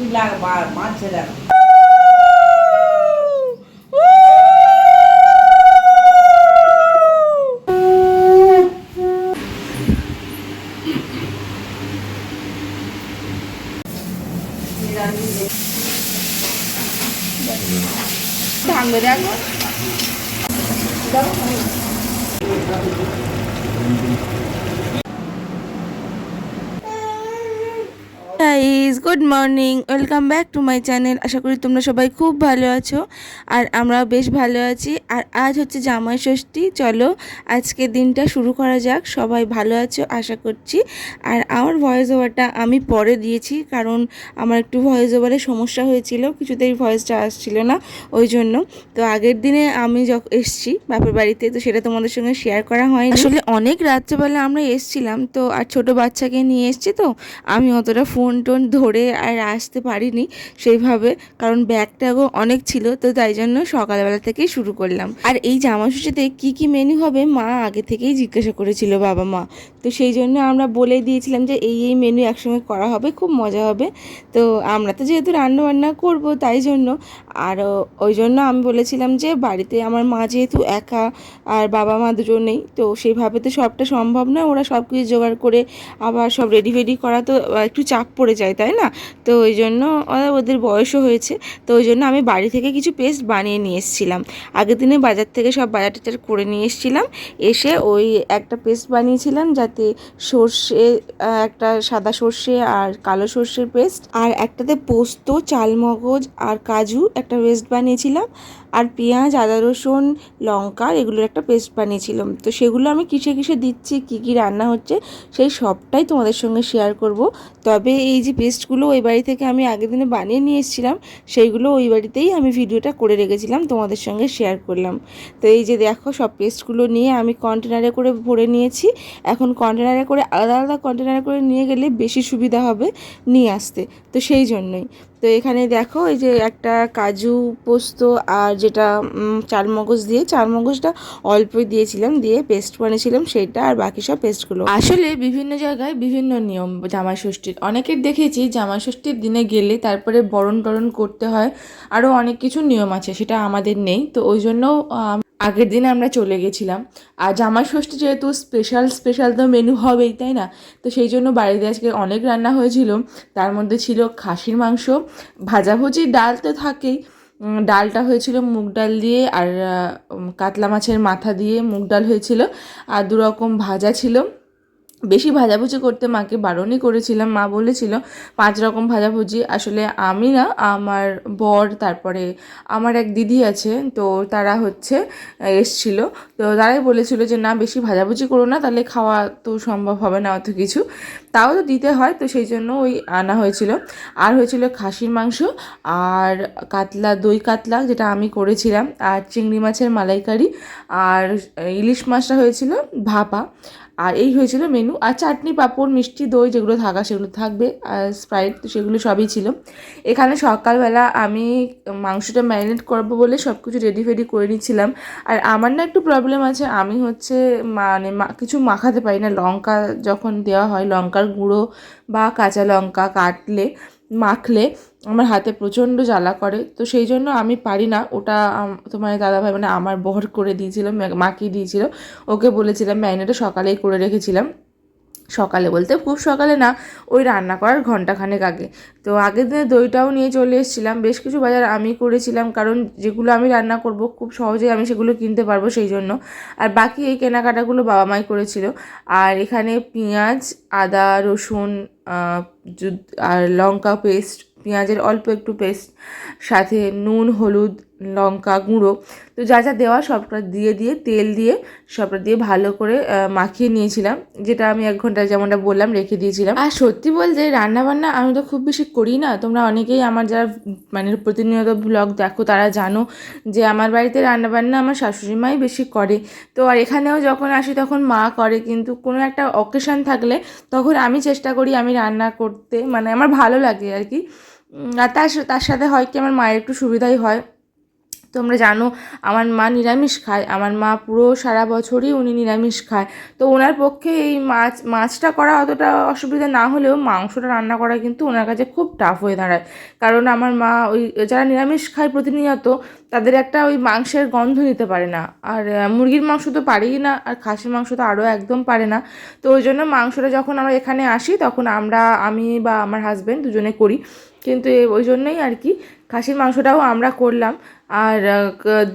তুই লাগ মা- মারছে দেখ ভাঙবে দেখো guys good morning, welcome back to my channel. আশা করি তোমরা সবাই খুব ভালো আছো আর আমরাও বেশ ভালো আছি। আর আজ হচ্ছে জামাই ষষ্ঠী, চলো আজকে দিনটা শুরু করা যাক, সবাই ভালো আছো আশা করছি। আর আমার ভয়েস ওভারটা আমি পরে দিয়েছি, কারণ আমার একটু ভয়েস ওভারে সমস্যা হয়েছিল, কিছুতেই ভয়েসটা আসছিল না, ওই জন্য। তো আগের দিনে আমি যখন এসছি বাপের বাড়িতে, তো সেটা তোমাদের সঙ্গে শেয়ার করা হয়নি। আসলে অনেক রাত্রেবেলা আমরা এসছিলাম, তো আর ছোট বাচ্চাকে নিয়ে এসছি তো, আমি অতটা ফোন টোন ধরে আর আসতে পারিনি সেইভাবে, কারণ ব্যাগটাও অনেক ছিল, তো তাই জন্য সকালবেলা থেকেই শুরু করলাম। আর এই জামাষষ্ঠীতে কি কি মেনু হবে, মা আগে থেকেই জিজ্ঞাসা করেছিল বাবা মা। তো সেই জন্য আমরা বলে দিয়েছিলাম যে, এই এই মেনু একসঙ্গে করা হবে, খুব মজা হবে। তো আমরা তো যেহেতু রান্না বান্না করব, তাই জন্য। আর ওই জন্য আমি বলেছিলাম যে, বাড়িতে আমার মা যেহেতু একা আর বাবা মা দুজনেই তো সেইভাবে তো সবটা সম্ভব না ওরা সব কিছু জোগাড় করে আবার সব রেডি ফেডি করা তো একটু চাপ পড়ে যায়, তাই না? তো ওই জন্য ওদের বয়সও হয়েছে, তো ওই জন্য আমি বাড়ি থেকে কিছু পেস্ট বানিয়ে নিয়ে এসেছিলাম। আগের দিনে বাজার থেকে সব বাজার টাজার করে নিয়ে এসেছিলাম, এসে ওই একটা পেস্ট বানিয়েছিলাম যাতে সর্ষে একটা সাদা সর্ষে আর কালো সর্ষের পেস্ট আর একটাতে পোস্ত, চালমগজ আর কাজু একটা পেস্ট বানিয়েছিলাম। আর পেঁয়াজ, আদা, রসুন, লঙ্কা এগুলোর একটা পেস্ট বানিয়েছিলাম। তো সেগুলো আমি কিসে কিসে দিচ্ছি, কি কি রান্না হচ্ছে, সেই সবটাই তোমাদের সঙ্গে শেয়ার করব। তবে এই যে পেস্টগুলো ওই বাড়ি থেকে আমি আগের দিনে বানিয়ে নিয়ে এসেছিলাম, সেইগুলো ওই বাড়িতেই আমি ভিডিওটা করে রেখেছিলাম, তোমাদের সঙ্গে শেয়ার করলাম। তো এই যে দেখো সব পেস্টগুলো নিয়ে আমি কন্টেনারে করে ভরে নিয়েছি। এখন কন্টেনারে করে আলাদা আলাদা কন্টেনারে করে নিয়ে গেলে বেশি সুবিধা হবে নিয়ে আসতে। তো সেই জন্যই। তো এখানে দেখো এই যে একটা কাজু পোস্ত আর যেটা উম, চারমগজ দিয়ে চারমগজটা অল্পই দিয়েছিলাম দিয়ে পেস্ট বানিয়েছিলাম সেটা আর বাকি সব পেস্টগুলো আসলে বিভিন্ন জায়গায় বিভিন্ন নিয়ম জামাই ষষ্ঠীর অনেকের দেখেছি জামাই ষষ্ঠীর দিনে গেলে তারপরে বরণ টরণ করতে হয় আরও অনেক কিছু নিয়ম আছে সেটা আমাদের নেই তো ওই জন্য আগের দিন আমরা চলে গেছিলাম। আর জামাই ষষ্ঠী যেহেতু স্পেশাল স্পেশাল তো মেনু হবেই, তাই না? তো সেই জন্য বাড়িতে আজকে অনেক রান্না হয়েছিল। তার মধ্যে ছিল খাসির মাংস ভাজাভুজি ডাল তো থাকেই। ডালটা হয়েছিল মুগ ডাল দিয়ে আর কাতলা মাছের মাথা দিয়ে মুগ ডাল হয়েছিল। আর দুরকম ভাজা ছিল। বেশি ভাজাভুজি করতে মাকে বারণই করেছিলাম। মা বলেছিল, পাঁচ রকম ভাজাভুজি। আসলে আমি না, আমার বর, তারপরে আমার এক দিদি আছে, তো তারা হচ্ছে এসছিল। তো তারাই বলেছিল যে, না, বেশি ভাজাভুজি করো না, তাহলে খাওয়া তো সম্ভব হবে না অত কিছু। তাও তো দিতে হয়, তো সেই জন্য ওই আনা হয়েছিল। আর হয়েছিল খাসির মাংস আর কাতলা, দই কাতলা, যেটা আমি করেছিলাম, আর চিংড়ি মাছের মালাইকারি, আর ইলিশ মাছটা হয়েছিল ভাপা। আর এই হয়েছিল মেনু আর চাটনি, পাঁপড়, মিষ্টি, দই যেগুলো থাকা সেগুলো থাকবে, আর স্প্রাইট সেগুলো সবই ছিল। এখানে সকালবেলা আমি মাংসটা ম্যারিনেট করব বলে সব কিছু রেডি ফেডি করে নিচ্ছিলাম। আর আমার না একটু প্রবলেম আছে, আমি হচ্ছে মানে কিছু মাখাতে পারি না। লঙ্কা যখন দেওয়া হয়, লঙ্কার গুঁড়ো বা কাঁচা লঙ্কা কাটলে, মাখলে আমার হাতে প্রচণ্ড জ্বালা করে। তো সেই জন্য আমি পারি না। ওটা তোমার দাদাভাই মানে আমার বহর করে দিয়েছিল, মা- মাখিয়ে দিয়েছিল। ওকে বলেছিলাম ম্যারিনেটটা সকালেই করে রেখেছিলাম। সকালে বলতে খুব সকালে না, ওই রান্না করার ঘন্টাখানেক আগে। তো আগের দিনে দইটাও নিয়ে চলে এসেছিলাম। বেশ কিছু বাজার আমি করেছিলাম, কারণ যেগুলো আমি রান্না করব, খুব সহজেই আমি সেগুলো কিনতে পারব সেই জন্য। আর বাকি এই কেনাকাটাগুলো বাবা মাই করেছিল। আর এখানে পেঁয়াজ, আদা, রসুন আর লঙ্কা পেস্ট পেঁয়াজের অল্প একটু পেস্ট সাথে নুন, হলুদ, লঙ্কা গুঁড়ো। তো যা যা দেওয়া সবটা দিয়ে দিয়ে, তেল দিয়ে সবটা দিয়ে ভালো করে মাখিয়ে নিয়েছিলাম। যেটা আমি এক ঘণ্টা যেমনটা বললাম রেখে দিয়েছিলাম। আর সত্যি বলতে রান্না বান্না আমি তো খুব বেশি করি না। তোমরা অনেকেই আমার যারা মানে প্রতিনিয়ত ব্লগ দেখো, তারা জানো যে আমার বাড়িতে রান্নাবান্না আমার শাশুড়ি মাই বেশি করে। তো আর এখানেও যখন আসি তখন মা করে, কিন্তু কোনো একটা অকেশন থাকলে তখন আমি চেষ্টা করি আমি রান্না করতে মানে আমার ভালো লাগে আর কি। তার সা- তার সাথে হয় কি, আমার মায়ের একটু সুবিধাই হয়। তোমরা জানো, আমার মা নিরামিষ খায়, আমার মা পুরো সারা বছরই উনি নিরামিষ খায়। তো ওনার পক্ষে এই মাছ, মাছটা করা অতটা অসুবিধা না হলেও মাংসটা রান্না করা কিন্তু ওনার কাছে খুব টাফ হয়ে দাঁড়ায়। কারণ আমার মা ওই, যারা নিরামিষ খায় প্রতিনিয়ত, তাদের একটা ওই মাংসের গন্ধ নিতে পারে না। আর মুরগির মাংস তো পারেই না, আর খাসির মাংস তো আরও একদম পারে না। তো ওই জন্য মাংসটা যখন আমরা এখানে আসি, তখন আমরা, আমি বা আমার হাজব্যান্ড দুজনে করি। কিন্তু ওই জন্যই আর কি খাসির মাংসটাও আমরা করলাম। আর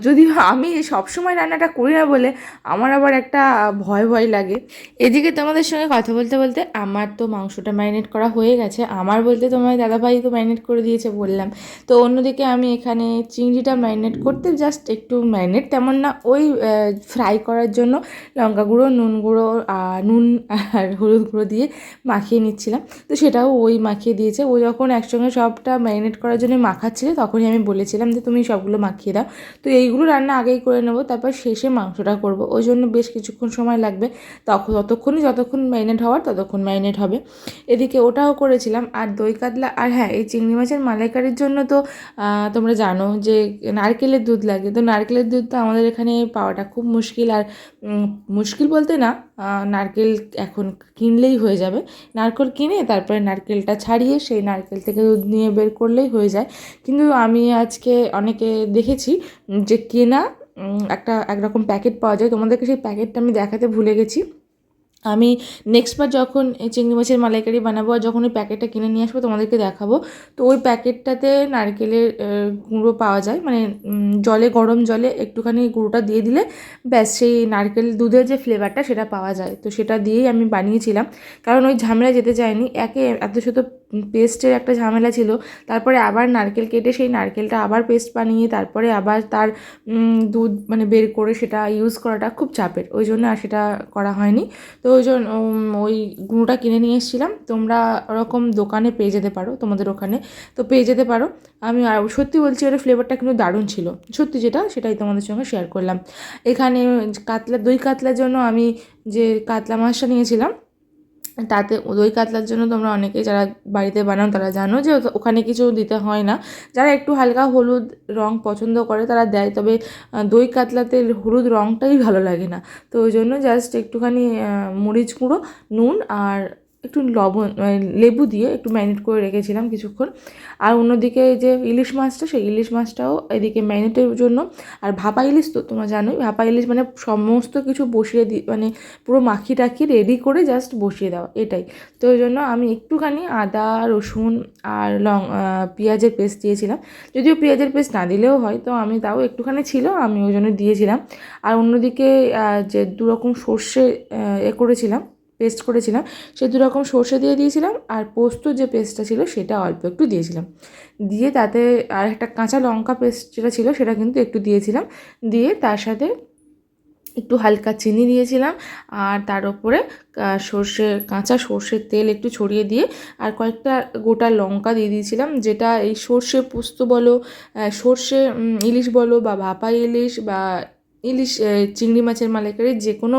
যদিও আমি সবসময় রান্নাটা করি না বলে আমার আবার একটা ভয় ভয় লাগে। এদিকে তোমাদের সঙ্গে কথা বলতে বলতে আমার তো মাংসটা ম্যারিনেট করা হয়ে গেছে। আমার বলতে তোমার দাদাভাই তো ম্যারিনেট করে দিয়েছে বললাম। তো অন্যদিকে আমি এখানে চিংড়িটা ম্যারিনেট করতে জাস্ট একটু ম্যারিনেট তেমন না, ওই ফ্রাই করার জন্য লঙ্কা গুঁড়ো, নুন গুঁড়ো নুন আর হলুদ গুঁড়ো দিয়ে মাখিয়ে নিচ্ছিলাম। তো সেটাও ওই মাখিয়ে দিয়েছে। ও যখন একসঙ্গে সবটা ম্যারিনেট করার জন্য মাখাচ্ছিল তখনই আমি বলেছিলাম যে তুমি সবগুলো মাখিয়ে দাও। তো এইগুলো রান্না আগেই করে নেব, তারপর শেষে মাংসটা করব। ওই জন্য বেশ কিছুক্ষণ সময় লাগবে। তখন ততক্ষণই, যতক্ষণ ম্যারিনেট হওয়ার ততক্ষণ ম্যারিনেট হবে। এদিকে ওটাও করেছিলাম, আর দই কাতলা, আর হ্যাঁ এই চিংড়ি মাছের মালাইকারির জন্য তো তোমরা জানো যে নারকেলের দুধ লাগে। তো নারকেলের দুধ তো আমাদের এখানে পাওয়াটা খুব মুশকিল, আর মুশকিল বলতে না নারকেল এখন কিনলেই হয়ে যাবে। নারকেল কিনে তারপরে নারকেলটা ছাড়িয়ে সেই নারকেল থেকে দুধ নিয়ে বের করলেই হয়ে যায়। কিন্তু আমি আজকে অনেকে দেখেছি যে কেনা একটা একরকম প্যাকেট পাওয়া যায়। তোমাদেরকে সেই প্যাকেটটা আমি দেখাতে ভুলে গেছি। আমি নেক্সট বার যখন এই চিংড়ি মাছের মালাইকারি বানাবো আর যখন ওই প্যাকেটটা কিনে নিয়ে আসব, তোমাদেরকে দেখাবো। তো ওই প্যাকেটটাতে নারকেলের গুঁড়ো পাওয়া যায়। মানে জলে, গরম জলে একটুখানি গুঁড়োটা দিয়ে দিলে ব্যাস সেই নারকেল দুধের যে ফ্লেভারটা সেটা পাওয়া যায়। তো সেটা দিয়েই আমি বানিয়েছিলাম। কারণ ওই ঝামেলা যেতে চাইনি। একে এত শুধু পেস্টের একটা ঝামেলা ছিল। তারপরে আবার নারকেল কেটে সেই নারকেলটা আবার পেস্ট বানিয়ে তারপরে আবার তার দুধ মানে বের করে সেটা ইউজ করাটা খুব চাপের। ওই জন্য আর সেটা করা হয়নি। তো ওই জন্য ওই গুঁড়োটা কিনে নিয়ে এসেছিলাম। তোমরা ওরকম দোকানে পেয়ে যেতে পারো, তোমাদের ওখানে। তো পেয়ে যেতে পারো। আমি সত্যি বলছি ওটা ফ্লেভারটা কিন্তু দারুণ ছিল। সত্যি যেটা, সেটাই তোমাদের সঙ্গে শেয়ার করলাম। এখানে কাতলা, দই কাতলার জন্য আমি যে কাতলা মাছটা নিয়েছিলাম তাতে দই কাতলার জন্য তোমরা অনেকেই যারা বাড়িতে বানাও তারা জানো যে ওখানে কিছু দিতে হয় না। যারা একটু হালকা হলুদ রং পছন্দ করে তারা দেয়, তবে দই কাতলাতে হলুদ রংটাই ভালো লাগে না। তো ওই জন্য জাস্ট একটুখানি মরিচ গুঁড়ো, নুন আর একটু লবণ মানে লেবু দিয়ে একটু ম্যারিনেট করে রেখেছিলাম কিছুক্ষণ। আর অন্যদিকে যে ইলিশ মাছটা, সেই ইলিশ মাছটাও এদিকে ম্যারিনেটের জন্য। আর ভাপা ইলিশ তো তোমরা জানোই, ভাপা ইলিশ মানে সমস্ত কিছু বসিয়ে দিই মানে পুরো মাখি টাখি রেডি করে জাস্ট বসিয়ে দেওয়া, এটাই। তো ওই জন্য আমি একটুখানি আদা, রসুন আর লং পেঁয়াজের পেস্ট দিয়েছিলাম। যদিও পেঁয়াজের পেস্ট না দিলেও হয়, তো আমি তাও একটুখানি ছিল, আমি ওই জন্য দিয়েছিলাম। আর অন্যদিকে যে দুরকম সর্ষে এ করেছিলাম পেস্ট করেছিলাম সে দুরকম সর্ষে দিয়ে দিয়েছিলাম আর পোস্ত যে পেস্টটা ছিল সেটা অল্প একটু দিয়েছিলাম। দিয়ে তাতে আর একটা কাঁচা লঙ্কা পেস্ট যেটা ছিল সেটা কিন্তু একটু দিয়েছিলাম। দিয়ে তার সাথে একটু হালকা চিনি দিয়েছিলাম আর তার উপরে সর্ষে, কাঁচা সর্ষের তেল একটু ছড়িয়ে দিয়ে আর কয়েকটা গোটা লঙ্কা দিয়ে দিয়েছিলাম, যেটা এই সর্ষে পোস্ত বলো সর্ষে ইলিশ বলো বা ভাপা ইলিশ বা ইলিশ চিংড়ি মাছের মালাইকারি যে কোনো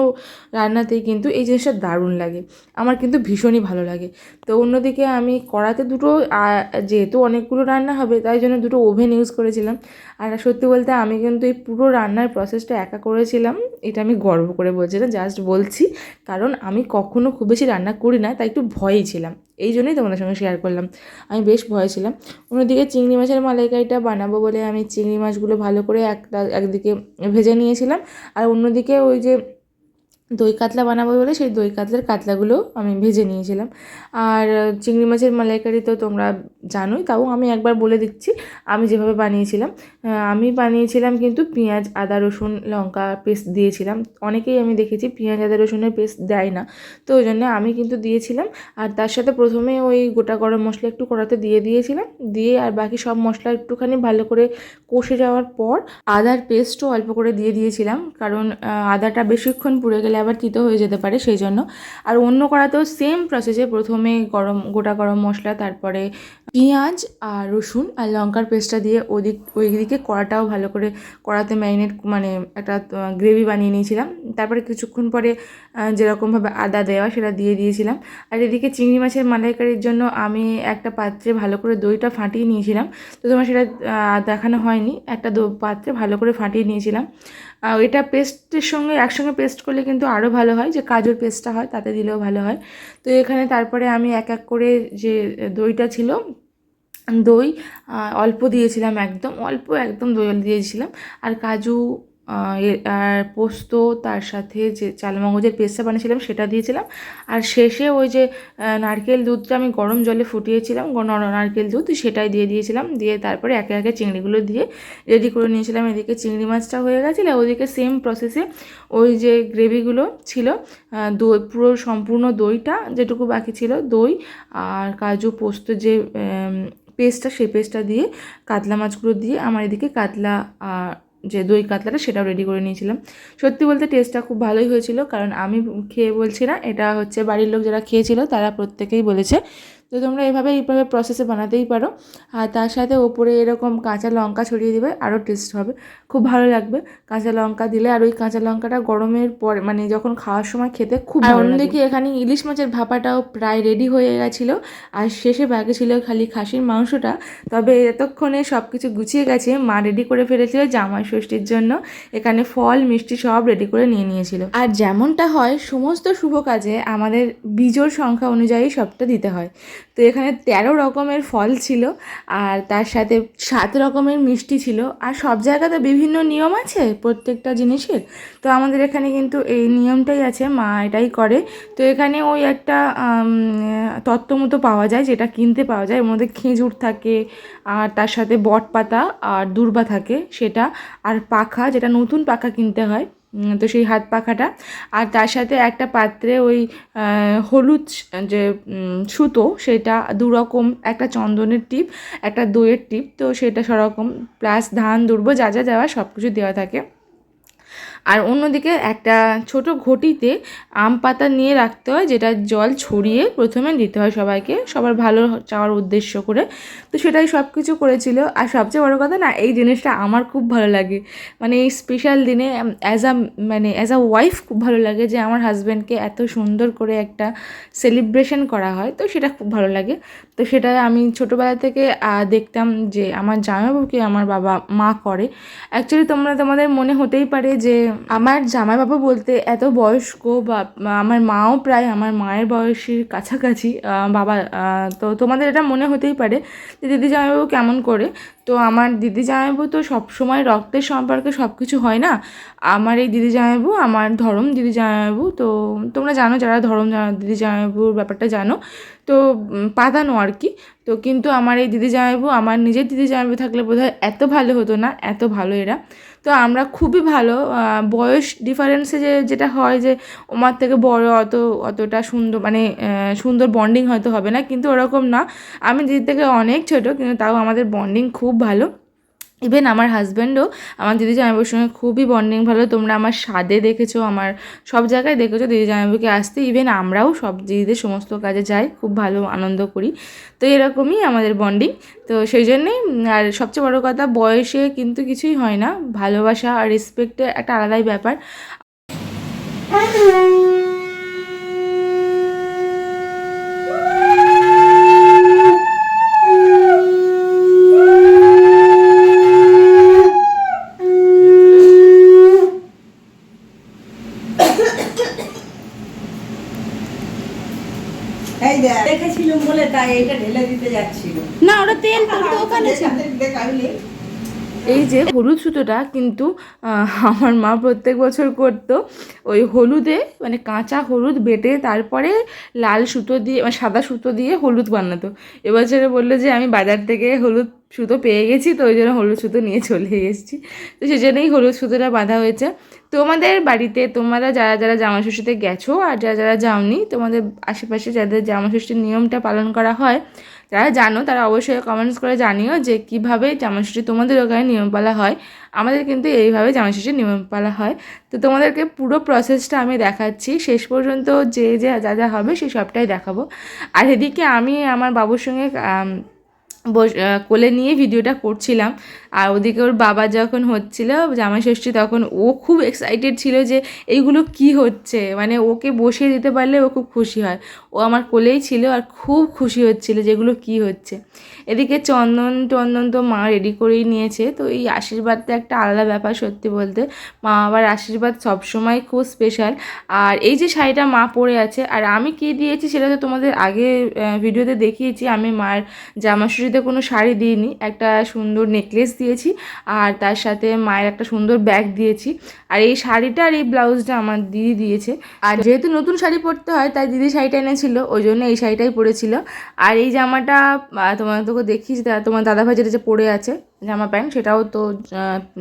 রান্নাতেই কিন্তু এই জিনিসটা দারুণ লাগে। আমার কিন্তু ভীষণই ভালো লাগে। তো অন্যদিকে আমি কড়াতে দুটো যেহেতু অনেকগুলো রান্না হবে, তাই জন্য দুটো ওভেন ইউজ করেছিলাম। আর সত্যি বলতে আমি কিন্তু এই পুরো রান্নার প্রসেসটা একা করেছিলাম, এটা আমি গর্ব করে বলছি না জাস্ট বলছি। কারণ আমি কখনো খুব বেশি রান্না করি না, তাই একটু ভয়ই ছিলাম। এই জন্যই তোমাদের সঙ্গে শেয়ার করলাম। আমি বেশ ভয় ছিলাম। অন্যদিকে চিংড়ি মাছের মালাইকারিটা বানাবো বলে আমি চিংড়ি মাছগুলো ভালো করে একটা, একদিকে ভেজে নিয়েছিলাম। আর অন্যদিকে ওই যে দই কাতলা বানাবো বলে সেই দই কাতলার কাতলাগুলো আমি ভেজে নিয়েছিলাম। আর চিংড়ি মাছের মালাইকারি তো তোমরা জানোই, তাও আমি একবার বলে দিচ্ছি, আমি যেভাবে বানিয়েছিলাম আমি বানিয়েছিলাম কিন্তু পেঁয়াজ, আদা, রসুন, লঙ্কা পেস্ট দিয়েছিলাম। অনেকেই আমি দেখেছি পেঁয়াজ, আদা, রসুনের পেস্ট দেয় না, তো ওই জন্য আমি কিন্তু দিয়েছিলাম। আর তার সাথে প্রথমে ওই গোটা গরম মশলা একটু কড়াতে দিয়ে দিয়েছিলাম, দিয়ে আর বাকি সব মশলা একটুখানি ভালো করে কষে যাওয়ার পর আদার পেস্টও অল্প করে দিয়ে দিয়েছিলাম, কারণ আদাটা বেশিক্ষণ পুড়ে গেলে গেলে আবার তিতো হয়ে যেতে পারে সেই জন্য আর অন্য করাতেও সেম প্রসেসে প্রথমে গরম, গোটা গরম মশলা, তারপরে পেঁয়াজ আর রসুন আর লঙ্কার পেস্টটা দিয়ে ওদিক ওই দিকে কড়াটাও ভালো করে কড়াতে ম্যারিনেট মানে একটা গ্রেভি বানিয়ে নিয়েছিলাম। তারপরে কিছুক্ষণ পরে যেরকমভাবে আদা দেওয়া সেটা দিয়ে দিয়েছিলাম। আর এদিকে চিংড়ি মাছের মালাইকারির জন্য আমি একটা পাত্রে ভালো করে দইটা ফাটিয়ে নিয়েছিলাম। তো তোমার সেটা দেখানো হয়নি। একটা পাত্রে ভালো করে ফাটিয়ে নিয়েছিলাম। এটা পেস্টের সঙ্গে একসঙ্গে পেস্ট করলে কিন্তু আরও ভালো হয়। যে কাজুর পেস্টটা হয় তাতে দিলেও ভালো হয়। তো এখানে তারপরে আমি এক এক করে যে, দইটা ছিল, দই অল্প দিয়েছিলাম একদম, অল্প একদম দই দিয়েছিলাম। আর কাজু আর পোস্ত তার সাথে যে চালমগজের পেস্টটা বানিয়েছিলাম সেটা দিয়েছিলাম। আর শেষে ওই যে নারকেল দুধটা আমি গরম জলে ফুটিয়েছিলাম নারকেল দুধ সেটাই দিয়ে দিয়েছিলাম। দিয়ে তারপরে একে একে চিংড়িগুলো দিয়ে রেডি করে নিয়েছিলাম। এদিকে চিংড়ি মাছটা হয়ে গেছিল ওদিকে সেম প্রসেসে ওই যে গ্রেভিগুলো ছিল দই পুরো সম্পূর্ণ দইটা যেটুকু বাকি ছিল দই আর কাজু পোস্ত যে পেস্টটা সেই পেস্টটা দিয়ে কাতলা মাছগুলো দিয়ে আমার এদিকে কাতলা আহ, যে দই কাতলাটা সেটাও রেডি করে নিয়েছিলাম। সত্যি বলতে টেস্টটা খুব ভালোই হয়েছিল, কারণ আমি খেয়ে বলছি না, এটা হচ্ছে বাড়ির লোক যারা খেয়েছিল তারা প্রত্যেকেই বলেছে তো তোমরা এভাবে এইভাবে প্রসেসে বানাতেই পারো। আর তার সাথে ওপরে এরকম কাঁচা লঙ্কা ছড়িয়ে দেবে আরও টেস্ট হবে। খুব ভালো লাগবে। কাঁচা লঙ্কা দিলে আর ওই কাঁচা লঙ্কাটা গরমের পরে মানে যখন খাওয়ার সময় খেতে খুব অন্যদিকে এখানে ইলিশ মাছের ভাপাটাও প্রায় রেডি হয়ে গেছিল। আর শেষে বাকি ছিল খালি খাসির মাংসটা। তবে এতক্ষণে সব কিছু গুছিয়ে গেছে মা রেডি করে ফেলেছিল জামাই ষষ্ঠীর জন্য। এখানে ফল মিষ্টি সব রেডি করে নিয়ে নিয়েছিল। আর যেমনটা হয় সমস্ত শুভ কাজে আমাদের বীজোর সংখ্যা অনুযায়ী সবটা দিতে হয়। তো এখানে তেরো রকমের ফল ছিল আর তার সাথে সাত রকমের মিষ্টি ছিল। আর সব জায়গাতে বিভিন্ন নিয়ম আছে প্রত্যেকটা জিনিসের। তো আমাদের এখানে কিন্তু এই নিয়মটাই আছে, মা এটাই করে। তো এখানে ওই একটা তত্ত্ব মতো পাওয়া যায় যেটা কিনতে পাওয়া যায়। এর মধ্যে খেজুর থাকে, আর তার সাথে বট পাতা আর দূর্বা থাকে সেটা। আর পাখা, যেটা নতুন পাখা কিনতে হয় তো সেই হাত পাখাটা। আর তার সাথে একটা পাত্রে ওই হলুদ যে সুতো, সেটা দুরকম একটা চন্দনের টিপ, একটা দইয়ের টিপ, তো সেটা সরকম প্লাস ধান, দুর্ব, যা যা যাওয়া সব কিছু দেওয়া থাকে। আর অন্যদিকে একটা ছোট ঘটিতে আম পাতা নিয়ে রাখতে হয়, যেটা জল ছড়িয়ে প্রথমে দিতে হয় সবাইকে, সবার ভালো চাওয়ার উদ্দেশ্য করে। তো সেটাই সব কিছু করেছিল। আর সবচেয়ে বড় কথা না, এই জিনিসটা আমার খুব ভালো লাগে। মানে এই স্পেশাল দিনে অ্যাজ আ মানে অ্যাজ আ ওয়াইফ খুব ভালো লাগে যে আমার হাজব্যান্ডকে এত সুন্দর করে একটা সেলিব্রেশন করা হয়, তো সেটা খুব ভালো লাগে। তো সেটা আমি ছোটোবেলা থেকে দেখতাম যে আমার জামাইবাবুকে আমার বাবা মা করে। অ্যাকচুয়ালি তোমরা, তোমাদের মনে হতেই পারে যে আমার জামাইবাবু বলতে এত বয়স্ক বা আমার মাও প্রায় আমার মায়ের বয়সের কাছাকাছি বাবা তো তোমাদের এটা মনে হতেই পারে যে দিদি জামাইবাবু কেমন করে। তো আমার দিদি জামাইবাবু তো সবসময় রক্তের সম্পর্কে সব কিছু হয় না। আমার এই দিদি জামাইবাবু, আমার ধরম দিদি জামাইবাবু, তো তোমরা জানো যারা ধরম দিদি জামাইবাবুর ব্যাপারটা জানো। তো পাতানো আর কি। তো কিন্তু আমার এই দিদি জামাইবু, আমার নিজের দিদি জামাইবু থাকলে বোধহয় এত ভালো হতো না, এত ভালো এরা। তো আমরা খুবই ভালো বয়স ডিফারেন্সে যে, যেটা হয় যে, ওমার থেকে বড় অত, অতটা সুন্দর মানে সুন্দর বন্ডিং হয়তো হবে না, কিন্তু ওরকম না। আমি দিদির থেকে অনেক ছোট, কিন্তু তাও আমাদের বন্ডিং খুব ভালো। ইভেন আমার হাজব্যান্ডও আমার দিদি জামাইবাবুর সঙ্গে খুবই বন্ডিং ভালো। তোমরা আমার স্বাদে দেখেছ, আমার সব জায়গায় দেখেছ দিদি জামাইবাবুকে আসতে। ইভেন আমরাও সব দিদিদের সমস্ত কাজে যাই, খুব ভালো আনন্দ করি। তো এরকমই আমাদের বন্ডিং তো সেই জন্যেই আর সবচেয়ে বড় কথা, বয়সে কিন্তু কিছুই হয় না। ভালোবাসা আর রেসপেক্টে একটা আলাদাই ব্যাপার। এই দেখ, দেখেছিলুম বলে তাই এটা ঢেলে দিতে যাচ্ছিল। না ওটা তেল তুলতে ওখানে দেখাইলে এই যে হলুদ সুতোটা কিন্তু আমার মা প্রত্যেক বছর করতো। ওই হলুদে মানে কাঁচা হলুদ বেটে তারপরে লাল সুতো দিয়ে মানে সাদা সুতো দিয়ে হলুদ বানাতো। এবছরে বলল যে আমি বাজার থেকে হলুদ সুতো পেয়ে গেছি তো ওই জন্য হলুদ সুতো নিয়ে চলে এসেছি। তো সেই জন্যই হলুদ সুতোটা বাঁধা হয়েছে। তোমাদের বাড়িতে তোমরা যারা যারা জামা ষষ্ঠীতে গেছো আর যারা যারা যাওনি, তোমাদের আশেপাশে যাদের জামা ষষ্ঠীর নিয়মটা পালন করা হয়, যারা জানো তারা অবশ্যই কমেন্টস করে জানিও যে কীভাবে জামা ষষ্ঠী তোমাদের ওখানে নিয়ম পালা হয়। আমাদের কিন্তু এইভাবে জামা ষষ্ঠীর নিয়ম পালা হয়। তো তোমাদেরকে পুরো প্রসেসটা আমি দেখাচ্ছি। শেষ পর্যন্ত যে যে যা যা হবে সেই সবটাই দেখাবো। আর এদিকে আমি আমার বাবুর সঙ্গে বস- কোলে নিয়ে ভিডিওটা করছিলাম। আর ওদিকে ওর বাবা যখন হচ্ছিল, জামাই ষষ্ঠী তখন ও খুব এক্সাইটেড ছিল যে এইগুলো কি হচ্ছে? মানে ওকে বসিয়ে দিতে পারলে ও খুব খুশি হয়। ও আমার কোলেই ছিল আর খুব খুশি হচ্ছিল যেগুলো কি হচ্ছে। এদিকে চন্দন টন্দন তো মা রেডি করেই নিয়েছে। তো এই আশীর্বাদটা একটা আলাদা ব্যাপার সত্যি বলতে। মা বাবার আশীর্বাদ সবসময় খুব স্পেশাল আর এই যে শাড়িটা মা পরে আছে, আর আমি কী দিয়েছি সেটা তো তোমাদের আগে ভিডিওতে দেখিয়েছি। আমি মার জামা ষষ্ঠীতে কোনো শাড়ি দিইনি। একটা সুন্দর নেকলেস দিয়েছি আর তার সাথে মায়ের একটা সুন্দর ব্যাগ দিয়েছি। আর এই শাড়িটা আর এই ব্লাউজটা আমার দিদি দিয়েছে। আর যেহেতু নতুন শাড়ি পরতে হয়, তাই দিদি শাড়িটা এনেছিল, ওই জন্য এই শাড়িটাই পরেছিল। আর এই জামাটা তোমার তোকে দেখিস তোমার দাদা ভাই যেটা যে পরে আছে জামা প্যান্ট, সেটাও তো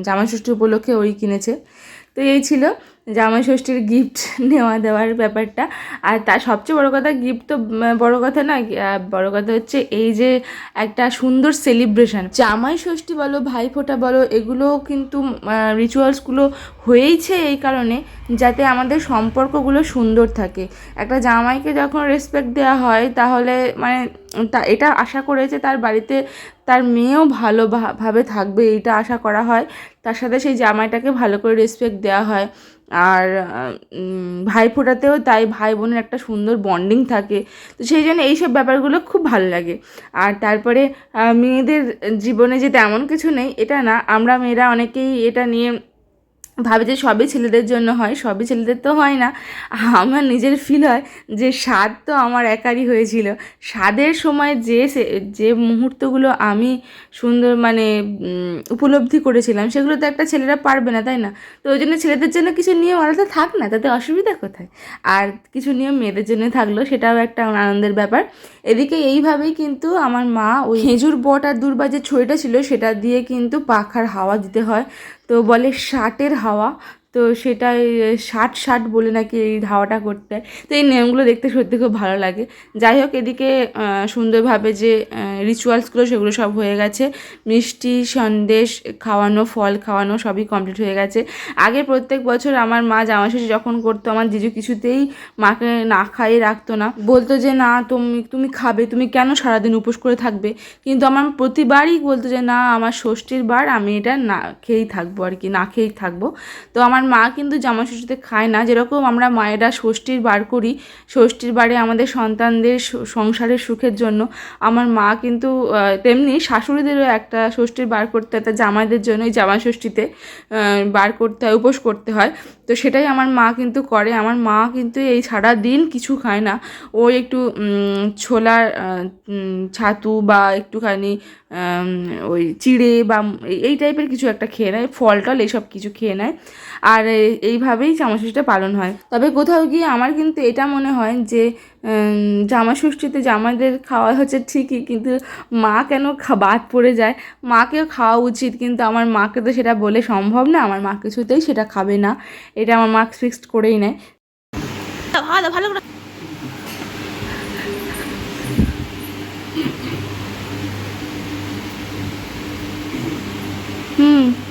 জামা ষষ্ঠী উপলক্ষে ওই কিনেছে। তো এই ছিল। জামাই ষষ্ঠীর গিফট নেওয়া দেওয়ার ব্যাপারটা। আর তার সবচেয়ে বড় কথা গিফট তো বড় কথা না বড় কথা হচ্ছে এই যে একটা সুন্দর সেলিব্রেশন জামাই ষষ্ঠী বলো, ভাইফোঁটা বলো, এগুলো কিন্তু রিচুয়ালসগুলো হয়েইছে এই কারণে যাতে আমাদের সম্পর্কগুলো সুন্দর থাকে। একটা জামাইকে যখন রেসপেক্ট দেওয়া হয়, তাহলে মানে তা, এটা আশা করেছে তার বাড়িতে তার মেয়েও ভালো ভাবে থাকবে, এইটা আশা করা হয়। তার সাথে সেই জামাইটাকে ভালো করে রেসপেক্ট দেওয়া হয়। আর ভাই ফোটাতেও তাই ভাই বোনের একটা সুন্দর বন্ডিং থাকে। তো সেই জন্য এইসব ব্যাপারগুলো খুব ভালো লাগে। আর তারপরে মেয়েদের জীবনে যে তেমন কিছু নেই, এটা না, আমরা মেয়েরা অনেকেই এটা নিয়ে ভাবে যে সবই ছেলেদের জন্য হয়, সবই ছেলেদের তো হয় না। আমার নিজের ফিল হয় যে স্বাদ তো আমার একারই হয়েছিল। স্বাদের সময় যে যে মুহূর্তগুলো আমি সুন্দর মানে উপলব্ধি করেছিলাম, সেগুলো তো একটা ছেলেরা পারবে না, তাই না? তো ওই জন্য ছেলেদের জন্য কিছু নিয়ম আলাদা থাক না, তাতে অসুবিধা কোথায়? আর কিছু নিয়ম মেয়েদের জন্য থাকল, সেটাও একটা আনন্দের ব্যাপার। এদিকে এইভাবেই কিন্তু আমার মা ওই খেজুর বট আর দুর্বা যে ছড়িটা ছিল, সেটা দিয়ে কিন্তু পাখার হাওয়া দিতে হয়। তো বলে ষাটের হাওয়া তো সেটাই ষাট ষাট বলে নাকি এই ধাওয়াটা করতে। তো এই নিয়মগুলো দেখতে সত্যি খুব ভালো লাগে। যাই হোক, এদিকে সুন্দরভাবে যে রিচুয়ালসগুলো সেগুলো সব হয়ে গেছে। মিষ্টি, সন্দেশ, খাওয়ানো, ফল খাওয়ানো সবই কমপ্লিট হয়ে গেছে। আগে প্রত্যেক বছর আমার মা জামা ষষ্ঠী যখন করতো, আমার জিজু কিছুতেই মাকে না খাইয়ে রাখতো না। বলতো যে, না, তুমি তুমি খাবে, তুমি কেন সারাদিন উপোস করে থাকবে? কিন্তু আমার প্রতিবারই বলতো যে, না, আমার ষষ্ঠীর বার আমি এটা না খেয়েই থাকব আর কি, না খেয়েই থাকব। তো আমার মা কিন্তু জামা ষষ্ঠীতে খায় না। যেরকম আমরা মায়েরা ষষ্ঠীর বার করি, ষষ্ঠীর বারে আমাদের সন্তানদের সংসারের সুখের জন্য। আমার মা কিন্তু তেমনি শাশুড়িদেরও একটা ষষ্ঠীর বার করতে হয় জামাইদের জন্য এই জামা ষষ্ঠীতে বার করতে হয়, উপোস করতে হয়। তো সেটাই আমার মা কিন্তু করে। আমার মা কিন্তু এই সারা দিন কিছু খায় না। ও একটু ছোলার ছাতু বা একটুখানি ওই চিড়ে বা এই- এই টাইপের কিছু একটা খেয়ে নেয় ফল টল এইসব কিছু খেয়ে নেয়। আর এই- এইভাবেই জামাষষ্ঠীটা পালন হয়। তবে কোথাও গিয়ে আমার কিন্তু এটা মনে হয় যে উম, জামা ষষ্ঠীতে জামাইদের খাওয়া হচ্ছে ঠিকই কিন্তু মা কেন বাদ পড়ে যায়? মাকেও খাওয়া উচিত কিন্তু আমার মাকে তো সেটা বলে সম্ভব না। আমার মা কিছুতেই সেটা খাবে না। এটা আমার মা ফিক্সড করেই নেয়। হুম।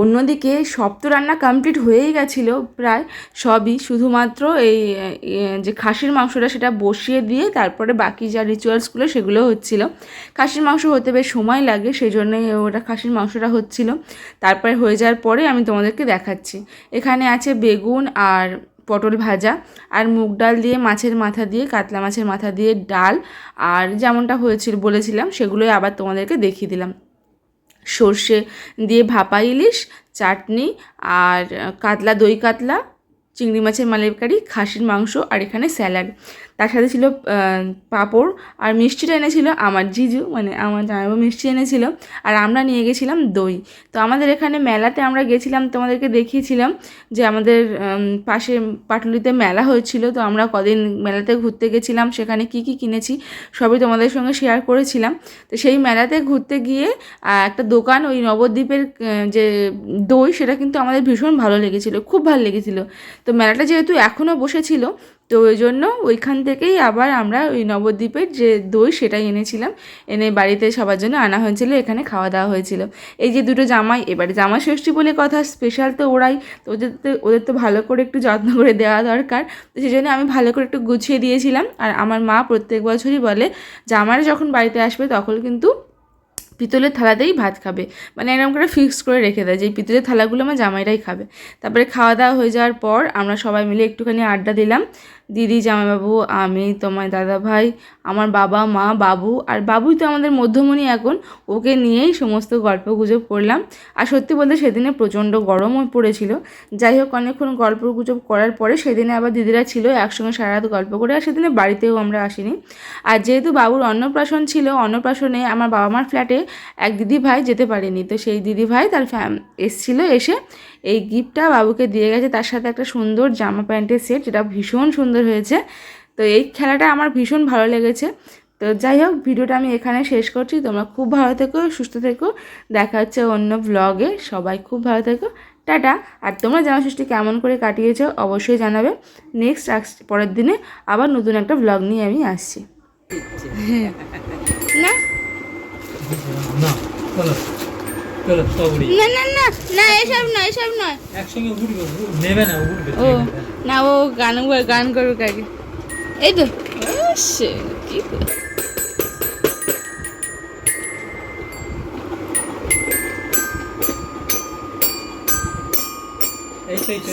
অন্যদিকে সব তো রান্না কমপ্লিট হয়েই গেছিল প্রায় সবই। শুধুমাত্র এই যে খাসির মাংসটা সেটা বসিয়ে দিয়ে তারপরে বাকি যা রিচুয়ালসগুলো সেগুলো হচ্ছিল। খাসির মাংস হতে বেশ সময় লাগে সেই জন্যই ওটা খাসির মাংসটা হচ্ছিল। তারপরে হয়ে যাওয়ার পরে আমি তোমাদেরকে দেখাচ্ছি। এখানে আছে বেগুন আর পটল ভাজা আর মুগ ডাল দিয়ে মাছের মাথা দিয়ে, কাতলা মাছের মাথা দিয়ে ডাল। আর যেমনটা হয়েছিল বলেছিলাম, সেগুলোই আবার তোমাদেরকে দেখিয়ে দিলাম। সর্ষে দিয়ে ভাপা ইলিশ, চাটনি আর কাতলা, দই কাতলা, চিংড়ি মাছের মালাইকারি, খাসির মাংস আর এখানে স্যালাড। তার সাথে ছিল পাঁপড় আর মিষ্টিটা এনেছিল আমার জিজু মানে আমার জামাইবাবু মিষ্টি এনেছিল আর আমরা নিয়ে গেছিলাম দই। তো আমাদের এখানে মেলাতে আমরা গেছিলাম, তোমাদেরকে দেখিয়েছিলাম যে আমাদের পাশে পাটুলিতে মেলা হয়েছিল। তো আমরা কদিন মেলাতে ঘুরতে গেছিলাম, সেখানে কি কি কিনেছি সবই তোমাদের সঙ্গে শেয়ার করেছিলাম। তো সেই মেলাতে ঘুরতে গিয়ে একটা দোকান ওই নবদ্বীপের যে দই, সেটা কিন্তু আমাদের ভীষণ ভালো লেগেছিল, খুব ভালো লেগেছিল। তো মেলাটা যেহেতু এখনও বসেছিল তো ওই জন্য ওইখান থেকেই আবার আমরা ওই নবদ্বীপের যে দই সেটাই এনেছিলাম। এনে বাড়িতে সবার জন্য আনা হয়েছিল, এখানে খাওয়া দাওয়া হয়েছিল। এই যে দুটো জামাই, এবারে জামাই ষষ্ঠী বলে কথা স্পেশাল তো ওরাই। তো ওদের তো ওদের তো ভালো করে একটু যত্ন করে দেওয়া দরকার। তো সেই জন্য আমি ভালো করে একটু গুছিয়ে দিয়েছিলাম। আর আমার মা প্রত্যেক বছরই বলে জামাইরা যখন বাড়িতে আসবে তখন কিন্তু পিতলের থালাতেই ভাত খাবে। মানে এরকম করে ফিক্স করে রেখে দেয় যে পিতলের থালাগুলো আমার জামাইরাই খাবে। তারপরে খাওয়া দাওয়া হয়ে যাওয়ার পর আমরা সবাই মিলে একটুখানি আড্ডা দিলাম। দিদি, জামাইবাবু, আমি, তোমার দাদা ভাই আমার বাবা, মা, বাবু, আর বাবুই তো আমাদের মধ্যমণি এখন। ওকে নিয়েই সমস্ত গল্প গুজব করলাম। আর সত্যি বলতে সেদিনে প্রচণ্ড গরমও পড়েছিল। যাই হোক, অনেকক্ষণ গল্প গুজব করার পরে সেদিনে আবার দিদিরা ছিল, একসঙ্গে সারা রাত গল্প করে, আর সেদিনে বাড়িতেও আমরা আসিনি। আর যেহেতু বাবুর অন্নপ্রাশন ছিল, অন্নপ্রাশনে আমার বাবা মার ফ্ল্যাটে এক দিদি ভাই যেতে পারেনি। তো সেই দিদি ভাই তার ফ্যাম এসছিল এসে এই গিফটটা বাবুকে দিয়ে গেছে। তার সাথে একটা সুন্দর জামা প্যান্টের সেট যেটা ভীষণ সুন্দর হয়েছে। তো এই খেলাটা আমার ভীষণ ভালো লেগেছে। তো যাই হোক ভিডিওটা আমি এখানে শেষ করছি। তোমরা খুব ভালো থেকো সুস্থ থেকো। দেখা হচ্ছে অন্য ব্লগে সবাই খুব ভালো থেকো। টাটা। আর তোমরা জামা ষষ্ঠী কেমন করে কাটিয়েছো অবশ্যই জানাবে। নেক্সট পরের দিনে আবার নতুন একটা ব্লগ নিয়ে আমি আসছি। না? না চলো চলো সব উড়ি। না না না না এসব নয় এসব নয়। একসঙ্গে উঠবে উড়- নেবে না উঠবে ও না। ও গান গান করবে আগে। এই তো সে কি এই তো।